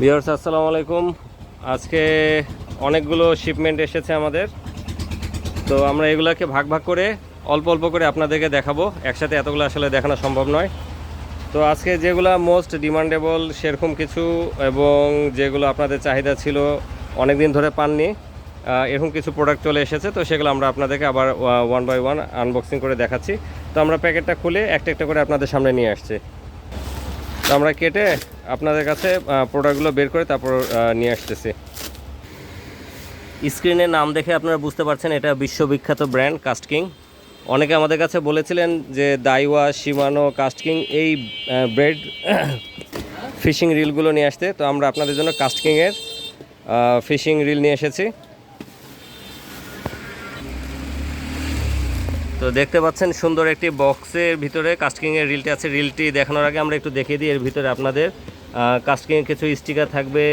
Viewers, আসসালামু আলাইকুম। আজকে অনেকগুলো শিপমেন্ট এসেছে আমাদের। তো আমরা এগুলোকে ভাগ ভাগ করে, অল্প অল্প করে আপনাদেরকে দেখাবো। একসাথে এতগুলো আসলে দেখানো সম্ভব নয়। তো আজকে যেগুলো মোস্ট ডিমান্ডেবল সেরকম কিছু এবং যেগুলো আপনাদের চাহিদা ছিল অনেক দিন ধরে পাননি এরকম কিছু প্রোডাক্ট চলে এসেছে। তো সেগুলো আমরা আপনাদেরকে আবার ওয়ান বাই ওয়ান আনবক্সিং করে দেখাচ্ছি। তো আমরা প্যাকেটটা খুলে একটা একটা করে আপনাদের সামনে নিয়ে আসছি। তো আমরা কেটে আপনাদের কাছে প্রোডাক্টগুলো বের করে তারপর নিয়ে আসতেছি। স্ক্রিনে নাম দেখে আপনারা বুঝতে পারছেন, এটা বিশ্ববিখ্যাত ব্র্যান্ড কাস্টকিং অনেকে আমাদের কাছে বলেছিলেন যে দাইওয়া সীমানো কাস্টকিং এই ব্রেড ফিশিং রিলগুলো নিয়ে আসতে। তো আমরা আপনাদের জন্য কাস্টকিংয়ের ফিশিং রিল নিয়ে এসেছি। তো দেখতে পাচ্ছেন সুন্দর একটি বক্সের ভিতরে কাস্টকিংয়ের রিলটি আছে। রিলটি দেখানোর আগে আমরা একটু দেখিয়ে দিই, এর ভিতরে আপনাদের কাস্টকিংয়ের কিছু স্টিকার থাকবে,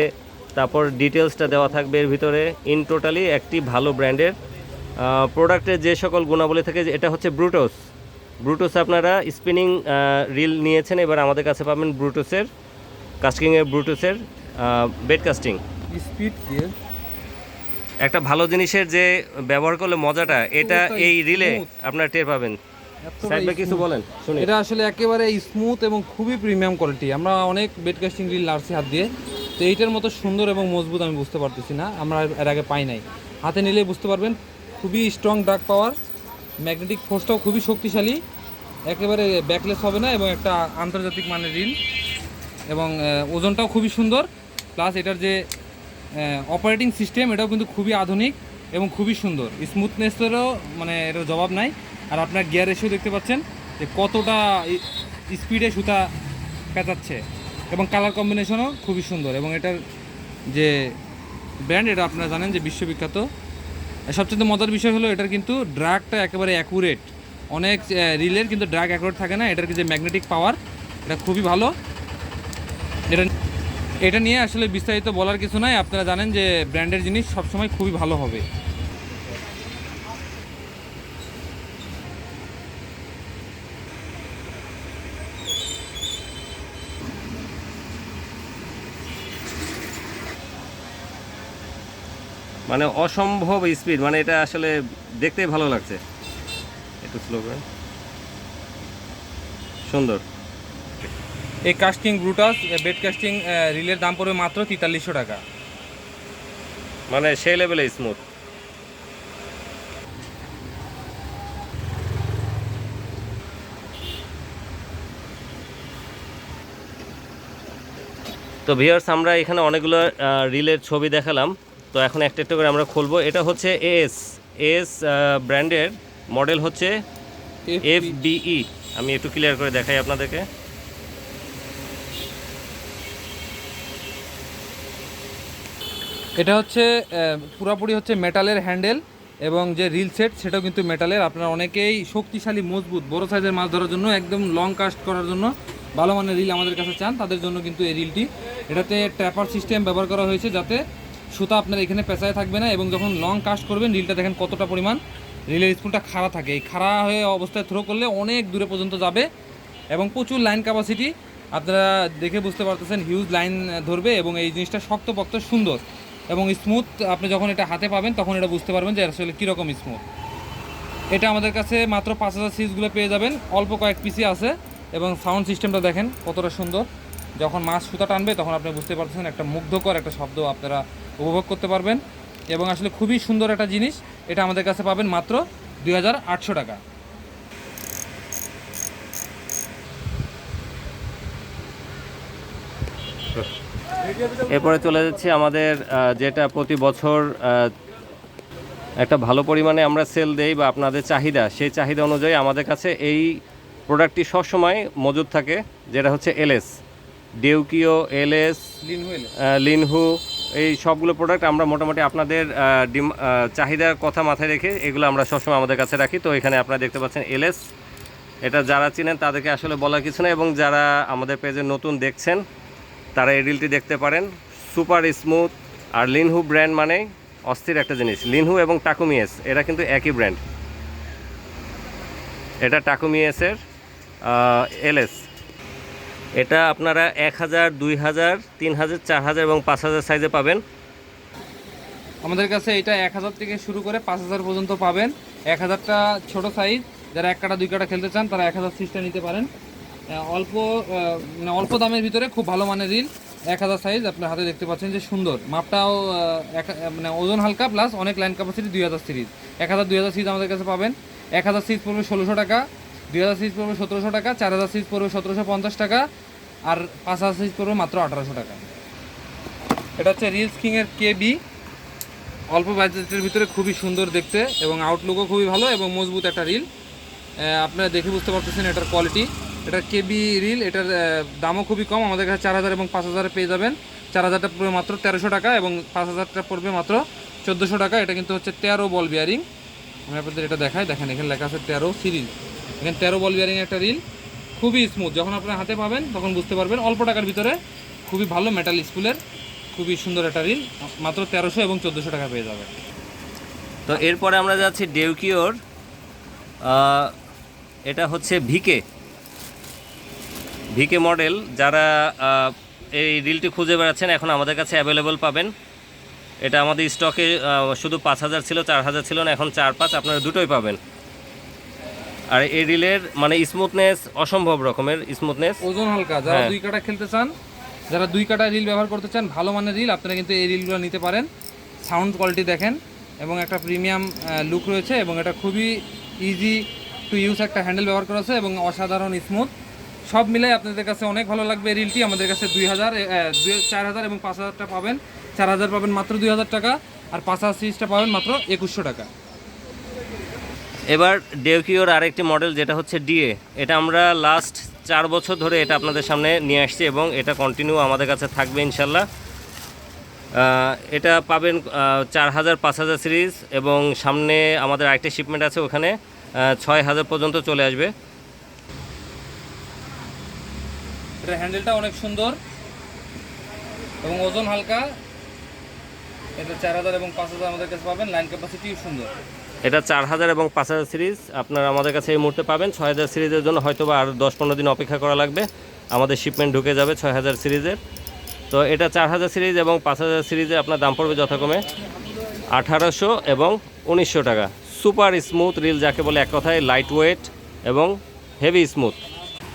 তারপর ডিটেলসটা দেওয়া থাকবে এর ভিতরে। ইন টোটালি একটি ভালো ব্র্যান্ডের প্রোডাক্টের যে সকল গুণাবলী থাকে, এটা হচ্ছে ব্রুটোস ব্রুটোস আপনারা স্পিনিং রিল নিয়েছেন, এবার আমাদের কাছে পাবেন ব্রুটোসের কাস্টিংয়ের ব্রুটোসের বেড কাস্টিং স্পিড একটা ভালো জিনিসের যে ব্যবহার করলে মজাটা এটা এই রিলে। আপনারা টের পাবেন। কিছু বলেন শুনি এটা আসলে একেবারে স্মুথ এবং খুবই প্রিমিয়াম কোয়ালিটি আমরা অনেক বেড কাস্টিং রিল লাড়ছি হাত দিয়ে। তো এইটার মতো সুন্দর এবং মজবুত আমি বুঝতে পারতেছি না। আমরা এর আগে পাই নাই। হাতে নিলে বুঝতে পারবেন খুবই স্ট্রং ডাক পাওয়ার ম্যাগনেটিক ফোর্সটাও খুবই শক্তিশালী। একেবারে ব্যাকলেস হবে না এবং একটা আন্তর্জাতিক মানের রিল এবং ওজনটাও খুবই সুন্দর। প্লাস এটার যে অপারেটিং সিস্টেম এটাও কিন্তু খুবই আধুনিক এবং খুবই সুন্দর। স্মুথনেসেরও মানে এর জবাব নাই। আর আপনার গিয়ার এসেও দেখতে পাচ্ছেন যে কতটা স্পিডে সুতা পেঁচাচ্ছে এবং কালার কম্বিনেশনও খুবই সুন্দর এবং এটার যে ব্র্যান্ড এটা আপনারা জানেন যে বিশ্ববিখ্যাত। সবচেয়ে মজার বিষয় হলো এটার কিন্তু ড্রাগটা একেবারে অ্যাকুরেট অনেক রিলের কিন্তু ড্রাগ অ্যাকুরেট থাকে না, এটার যে ম্যাগনেটিক পাওয়ার এটা খুবই ভালো। এটা এটা নিয়ে আসলে বিস্তারিত বলার কিছু নাই। আপনারা জানেন যে ব্র্যান্ডের জিনিস সবসময় খুবই ভালো হবে। মানে অসম্ভব স্পিড মানে এটা আসলে দেখতেই ভালো লাগছে। একটু স্লো সুন্দর। এই কাস্টিং ব্রুটাস বেড কাস্টিং রিলের দাম পড়বে মাত্র তেতাল্লিশশো টাকা। মানে সেই লেভেলে স্মুথ তো ভিউয়ার্স আমরা এখানে অনেকগুলো রিলের ছবি দেখালাম। তো এখন একটা একটা করে আমরা খুলবো। এটা হচ্ছে এস এস ব্র্যান্ডের মডেল হচ্ছে এফ বিই আমি একটু ক্লিয়ার করে দেখাই আপনাদেরকে। এটা হচ্ছে পুরাপুরি হচ্ছে মেটালের হ্যান্ডেল এবং যে রিল সেট সেটাও কিন্তু মেটালের আপনারা অনেকেই শক্তিশালী, মজবুত, বড় সাইজের মাছ ধরার জন্য, একদম লং কাস্ট করার জন্য ভালো মানের রিল আমাদের কাছে চান, তাদের জন্য কিন্তু এই রিলটি এটাতে ট্র্যাপার সিস্টেম ব্যবহার করা হয়েছে যাতে সুতা আপনার এখানে পেঁচায় থাকবে না এবং যখন লং কাস্ট করবেন রিলটা দেখেন কতটা পরিমাণ রিলের স্পুনটা খাড়া থাকে। এই খাড়া হয়ে অবস্থায় থ্রো করলে অনেক দূরে পর্যন্ত যাবে এবং প্রচুর লাইন ক্যাপাসিটি আপনারা দেখে বুঝতে পারতেছেন হিউজ লাইন ধরবে এবং এই জিনিসটা শক্তপোক্ত সুন্দর। এবং স্মুথ আপনি যখন এটা হাতে পাবেন, তখন এটা বুঝতে পারবেন যে আসলে কীরকম স্মুথ এটা আমাদের কাছে মাত্র পাঁচ হাজার সিরিজগুলো পেয়ে যাবেন, অল্প কয়েক পিসি আছে এবং সাউন্ড সিস্টেমটা দেখেন কতটা সুন্দর। যখন মাছ সুতা টানবে, তখন আপনি বুঝতে পারছেন একটা মুগ্ধকর একটা শব্দ আপনারা উপভোগ করতে পারবেন। এবং আসলে খুবই সুন্দর একটা জিনিস, এটা আমাদের কাছে পাবেন মাত্র দুই হাজার আটশো টাকা। এরপরে চলে যাচ্ছি আমাদের যেটা প্রতি বছর একটা ভালো পরিমাণে আমরা সেল দেই বা আপনাদের চাহিদা সেই চাহিদা অনুযায়ী আমাদের কাছে এই প্রোডাক্টটি সবসময় মজুদ থাকে যেটা হচ্ছে এলএস ডেউকিও এলএস লিনহু এই সবগুলো প্রোডাক্ট আমরা মোটামুটি আপনাদের ডিম- চাহিদার কথা মাথায় রেখে এগুলো আমরা সবসময় আমাদের কাছে রাখি। তো এখানে আপনারা দেখতে পাচ্ছেন এলএস এটা যারা চিনেন তাদেরকে আসলে বলার কিছু না এবং যারা আমাদের পেজে নতুন দেখছেন তারা এই রিলটি দেখতে পারেন। সুপার স্মুথ আর লিনহু ব্র্যান্ড মানে অস্থির একটা জিনিস। লিনহু এবং টাকুমিএস এরা কিন্তু একই ব্র্যান্ড এটা টাকুমিএসের এলএস এটা আপনারা এক হাজার, দুই হাজার, তিন হাজার, চার হাজার এবং পাঁচ হাজার সাইজে পাবেন। আমাদের কাছে এটা এক হাজার থেকে শুরু করে পাঁচ হাজার পর্যন্ত পাবেন। এক হাজারটা ছোটো সাইজ যারা এক কাটা, দুই কাটা খেলতে চান, তারা এক হাজার সিজটা নিতে পারেন। অল্প মানে অল্প দামের ভিতরে খুব ভালো মানের রিল, এক হাজার সাইজ আপনার হাতে দেখতে পাচ্ছেন যে সুন্দর। মাপটাও এক- মানে ওজন হালকা প্লাস অনেক লাইন ক্যাপাসিটি দুই হাজার সিরিজ এক হাজার, দুই হাজার সিরিজ আমাদের কাছে পাবেন। এক হাজার সিরিজ পড়বে ষোলোশো টাকা, দুই হাজার সিরিজ পড়বে সতেরোশো টাকা, চার হাজার সিরিজ পড়বে সতেরোশো পঞ্চাশ টাকা, আর পাঁচ হাজার সিরিজ পড়বে মাত্র আঠারোশো টাকা। এটা হচ্ছে রিলস কিংয়ের কে বি অল্প বাজেটের ভিতরে খুবই সুন্দর দেখতে এবং আউটলুকও খুবই ভালো এবং মজবুত একটা রিল আপনারা দেখে বুঝতে পারতেছেন এটার কোয়ালিটি এটার কেবি রিল, এটার দামও খুবই কম, আমাদের কাছে চার হাজার এবং পাঁচ হাজারে পেয়ে যাবেন। চার হাজারটা পড়বে মাত্র তেরোশো টাকা এবং পাঁচ হাজারটা পড়বে মাত্র চোদ্দোশো টাকা। এটা কিন্তু হচ্ছে তেরো বল বিয়ারিং আমি আপনাদের এটা দেখাই, দেখেন এখানে লেখা আছে তেরো সিরিজ এখানে তেরো বল বিয়ারিং একটা রিল, খুবই স্মুথ যখন আপনার হাতে পাবেন, তখন বুঝতে পারবেন অল্প টাকার ভিতরে খুবই ভালো মেটাল স্কুলের খুবই সুন্দর একটা রিল, মাত্র তেরোশো এবং চোদ্দোশো টাকা পেয়ে যাবে তো এরপরে আমরা যাচ্ছি ডেউকিওর এটা হচ্ছে ভিকে। ভিকে মডেল যারা এই রিলটি খুঁজে বেড়াচ্ছেন এখন আমাদের কাছে অ্যাভেলেবল পাবেন। এটা আমাদের স্টকে শুধু পাঁচ হাজার ছিল চার হাজার ছিল না এখন চার পাঁচ আপনারা দুটোই পাবেন। আর এই রিলের মানে স্মুথনেস অসম্ভব রকমের স্মুথনেস ওজন হালকা যারা হ্যাঁ। দুই কাটা খেলতে চান যারা দুই কাটা রিল ব্যবহার করতে চান ভালো মানের রিল আপনারা কিন্তু এই রিলগুলো নিতে পারেন। সাউন্ড কোয়ালিটি দেখেন এবং একটা প্রিমিয়াম লুক রয়েছে এবং এটা খুবই ইজি টু ইউজ একটা হ্যান্ডেল ব্যবহার করা আছে এবং অসাধারণ স্মুথ সব মিলাই আপনাদের কাছে অনেক ভালো লাগবে রিলটি। আমাদের কাছে দুই হাজার দুই, চার হাজার এবং পাঁচ হাজারটা পাবেন। চার হাজার পাবেন মাত্র দুই হাজার টাকা আর পাঁচ হাজার সিরিজটা পাবেন মাত্র একুশশো টাকা। এবার ডেউকিওর আরেকটি মডেল যেটা হচ্ছে ডিএ এটা আমরা লাস্ট চার বছর ধরে এটা আপনাদের সামনে নিয়ে আসছি এবং এটা কন্টিনিউ আমাদের কাছে থাকবে ইনশাল্লাহ। এটা পাবেন চার হাজার, পাঁচ হাজার সিরিজ এবং সামনে আমাদের আরেকটা শিপমেন্ট আছে ওখানে ছয় হাজার পর্যন্ত চলে আসবে। এটা হ্যান্ডেলটা অনেক সুন্দর এবং ওজন হালকা। এটা চার হাজার এবং পাঁচ হাজার আমাদের কাছে পাবেন। লাইন ক্যাপাসিটিও সুন্দর। এটা চার হাজার এবং পাঁচ হাজার সিরিজ আপনারা আমাদের কাছে এই মুহূর্তে পাবেন। ছয় হাজার সিরিজের জন্য হয়তো বা আর দশ পনেরো দিন অপেক্ষা করা লাগবে। আমাদের শিপমেন্ট ঢুকে যাবে ছয় হাজার সিরিজের তো এটা চার হাজার সিরিজ এবং পাঁচ হাজার সিরিজে আপনার দাম পড়বে যথাক্রমে আঠারোশো এবং উনিশশো টাকা। সুপার স্মুথ রিল যাকে বলে এক কথায় লাইট ওয়েট এবং হেভি স্মুথ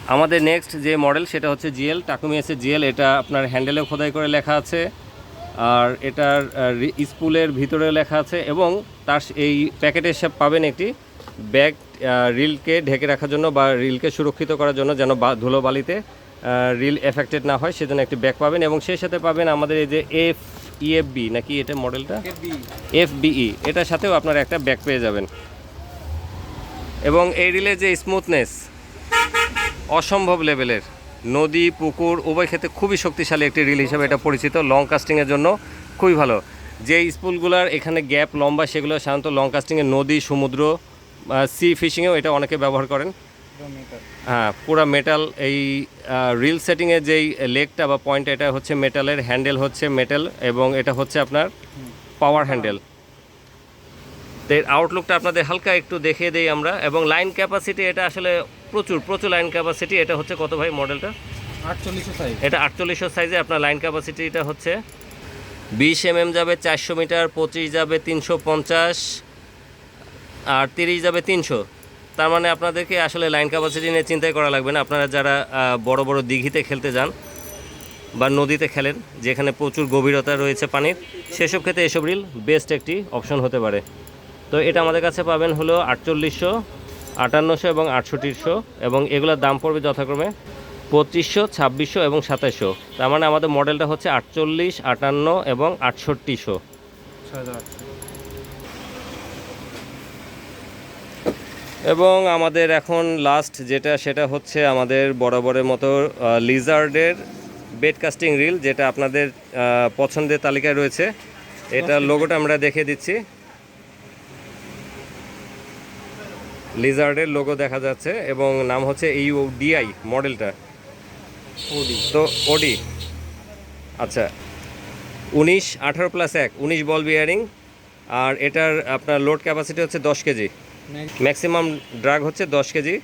আমাদের নেক্সট যে মডেল সেটা হচ্ছে জিএল টাকুমিয়াসের জিএল এটা আপনার হ্যান্ডেলেও খোদাই করে লেখা আছে। আর এটার স্পুলের ভিতরে লেখা আছে এবং তার এই প্যাকেটের সব পাবেন একটি ব্যাগ রিলকে ঢেকে রাখার জন্য বা রিলকে সুরক্ষিত করার জন্য যেন বা- ধুলোবালিতে রিল এফেক্টেড না হয় সেজন্য একটি ব্যাগ পাবেন এবং সেই সাথে পাবেন আমাদের এই যে এফ ইএফবি নাকি এটা মডেলটা এফ বিই এটার সাথেও আপনারা একটা ব্যাগ পেয়ে যাবেন। এবং এই রিলের যে স্মুথনেস অসম্ভব লেভেলের। নদী পুকুর উভয় ক্ষেত্রে খুবই শক্তিশালী একটি রিল হিসেবে এটা পরিচিত। লং কাস্টিংয়ের জন্য খুবই ভালো। যে স্পুলগুলোর এখানে গ্যাপ লম্বা সেগুলো সাধারণত লং কাস্টিংয়ে নদী সমুদ্র সি ফিশিংয়েও এটা অনেকে ব্যবহার করেন। হ্যাঁ পুরো মেটাল এই রিল সেটিংয়ের যেই লেগটা বা পয়েন্ট এটা হচ্ছে মেটালের হ্যান্ডেল হচ্ছে মেটাল এবং এটা হচ্ছে আপনার পাওয়ার হ্যান্ডেল তো এর আউটলুকটা আপনাদের হালকা একটু দেখিয়ে দেই আমরা। এবং লাইন ক্যাপাসিটি এটা আসলে প্রচুর প্রচুর লাইন ক্যাপাসিটি এটা হচ্ছে কত ভাই মডেলটা আটচল্লিশশো সাইজ এটা আটচল্লিশশো সাইজে আপনার লাইন ক্যাপাসিটিটা হচ্ছে বিশ এমএম যাবে চারশো মিটার পঁচিশ যাবে তিনশো পঞ্চাশ আর তিরিশ যাবে তিনশো। তার মানে আপনাদেরকে আসলে লাইন ক্যাপাসিটি নিয়ে চিন্তাই করা লাগবে না। আপনারা যারা বড় বড় দিঘিতে খেলতে যান বা নদীতে খেলেন যেখানে প্রচুর গভীরতা রয়েছে পানির সেসব ক্ষেত্রে এসব রিল বেস্ট একটি অপশন হতে পারে। তো এটা আমাদের কাছে পাবেন হলো আটচল্লিশশো আটান্নশো এবং আটষট্টিশো এবং এগুলোর দাম পড়বে যথাক্রমে পঁচিশশো ছাব্বিশশো এবং সাতাশশো তার মানে আমাদের মডেলটা হচ্ছে আটচল্লিশ আটান্ন এবং আটষট্টিশো এবং আমাদের এখন লাস্ট যেটা সেটা হচ্ছে আমাদের বরাবরের মতো লিজার্ডের বেড কাস্টিং রিল যেটা আপনাদের পছন্দের তালিকায় রয়েছে। এটা লোগোটা আমরা দেখে দিচ্ছি। লিজার্ডের লোগো দেখা যাচ্ছে এবং নাম হচ্ছে ইউ ডিআই মডেলটা ওডি তো ওডি আচ্ছা উনিশ আঠারো প্লাস এক উনিশ বল বিয়ারিং আর এটার আপনার লোড ক্যাপাসিটি হচ্ছে দশ কেজি ম্যাক্সিমাম ড্রাগ হচ্ছে দশ কেজি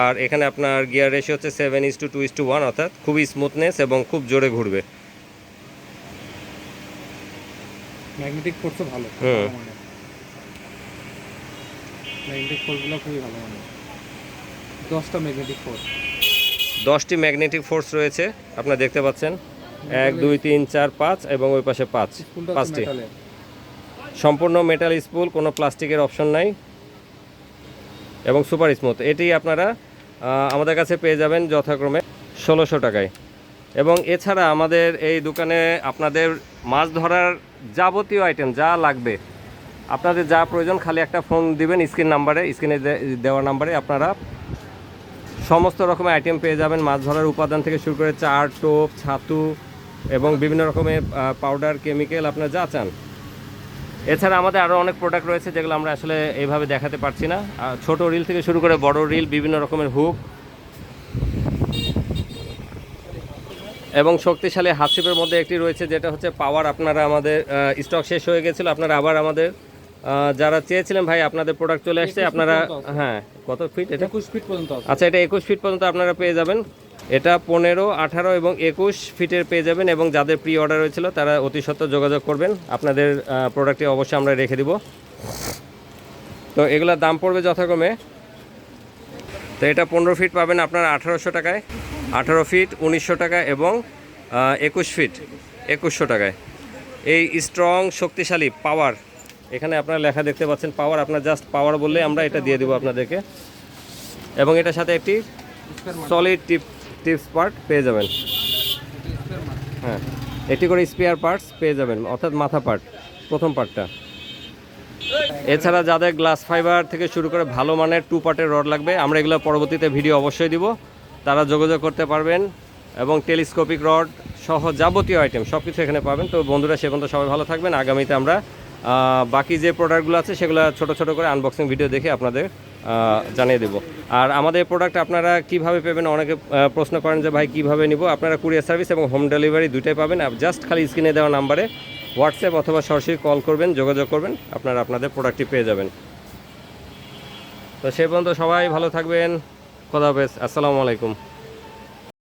আর এখানে আপনার গিয়ার রেশিও হচ্ছে seven is to two is to one অর্থাৎ খুবই স্মুথনেস এবং খুব জোরে ঘুরবে। ম্যাগনেটিক ফোর্সও ভালো। হুম। ম্যাগনেটিক ফোর্সগুলো খুবই ভালো মানে দশটা ম্যাগনেটিক ফোর্স দশটি ম্যাগনেটিক ফোর্স রয়েছে আপনারা দেখতে পাচ্ছেন। এক দুই তিন চার পাঁচ এবং ওই পাশে পাঁচ পাঁচটি। সম্পূর্ণ মেটাল স্পুল কোনো প্লাস্টিকের অপশন নাই এবং সুপার স্মুথ এটি আপনারা আমাদের কাছে পেয়ে যাবেন যথাক্রমে ষোলোশো টাকায়। এবং এছাড়া আমাদের এই দোকানে আপনাদের মাছ ধরার যাবতীয় আইটেম যা লাগবে আপনাদের যা প্রয়োজন, খালি একটা ফোন দিবেন স্ক্রিন নাম্বারে স্ক্রিনে দেওয়া নাম্বারে আপনারা সমস্ত রকমের আইটেম পেয়ে যাবেন, মাছ ধরার উপাদান থেকে শুরু করে চার টোপ, ছাতু এবং বিভিন্ন রকমের পাউডার কেমিক্যাল আপনারা যা চান। এছাড়া আমাদের আরও অনেক প্রোডাক্ট রয়েছে যেগুলো আমরা আসলে এইভাবে দেখাতে পারছি না। ছোট রিল থেকে শুরু করে বড় রিল বিভিন্ন রকমের হুক এবং শক্তিশালী হাতশিপের মধ্যে একটি রয়েছে, যেটা হচ্ছে পাওয়ার আপনারা আমাদের স্টক শেষ হয়ে গেছিল, আপনারা আবার আমাদের যারা চেয়েছিলেন ভাই আপনাদের প্রোডাক্ট চলে আসছে আপনারা হ্যাঁ কত ফিট এটা? একুশ ফিট পর্যন্ত আচ্ছা এটা একুশ ফিট পর্যন্ত আপনারা পেয়ে যাবেন। এটা পনেরো আঠারো এবং একুশ ফিটের পেয়ে যাবেন এবং যাদের প্রি অর্ডার হয়েছিল তারা অতি সত্ত্বর যোগাযোগ করবেন। আপনাদের প্রোডাক্টটি অবশ্যই আমরা রেখে দিব। তো এগুলোর দাম পড়বে যথাক্রমে। তো এটা পনেরো ফিট পাবেন আপনারা আঠারোশো টাকায়। আঠারো ফিট উনিশশো টাকা এবং একুশ ফিট একুশশো টাকায়। এই স্ট্রং শক্তিশালী পাওয়ার এখানে আপনারা লেখা দেখতে পাচ্ছেন পাওয়ার আপনার জাস্ট পাওয়ার বললে আমরা এটা দিয়ে দেবো আপনাদেরকে। এবং এটার সাথে একটি সলিড টিপ টিপস পার্ট পেয়ে যাবেন। হ্যাঁ একটি করে স্পেয়ার পার্টস পেয়ে যাবেন, অর্থাৎ মাথা পার্ট প্রথম পার্টটা এছাড়া যাদের গ্লাস ফাইবার থেকে শুরু করে ভালো মানের টু পার্টের রড লাগবে, আমরা এগুলো পরবর্তীতে ভিডিও অবশ্যই দিব। তারা যোগাযোগ করতে পারবেন এবং টেলিস্কোপিক রড সহ যাবতীয় আইটেম সব কিছু এখানে পাবেন। তো বন্ধুরা, সে পর্যন্ত সবাই ভালো থাকবেন। আগামীতে আমরা বাকি যে প্রোডাক্টগুলো আছে সেগুলো ছোট ছোট করে আনবক্সিং ভিডিও দেখে আপনাদের জানিয়ে দেব। আর আমাদের প্রোডাক্ট আপনারা কীভাবে পাবেন অনেকে প্রশ্ন করেন যে ভাই কীভাবে নিব। আপনারা কুরিয়ার সার্ভিস এবং হোম ডেলিভারি দুইটাই পাবেন। জাস্ট খালি স্ক্রিনে দেওয়া নাম্বারে হোয়াটসঅ্যাপ অথবা সরাসরি কল করবেন, যোগাযোগ করবেন, আপনারা আপনাদের প্রোডাক্টটি পেয়ে যাবেন। তো সে পর্যন্ত সবাই ভালো থাকবেন। খোদা হাফেজ। আসসালামু আলাইকুম।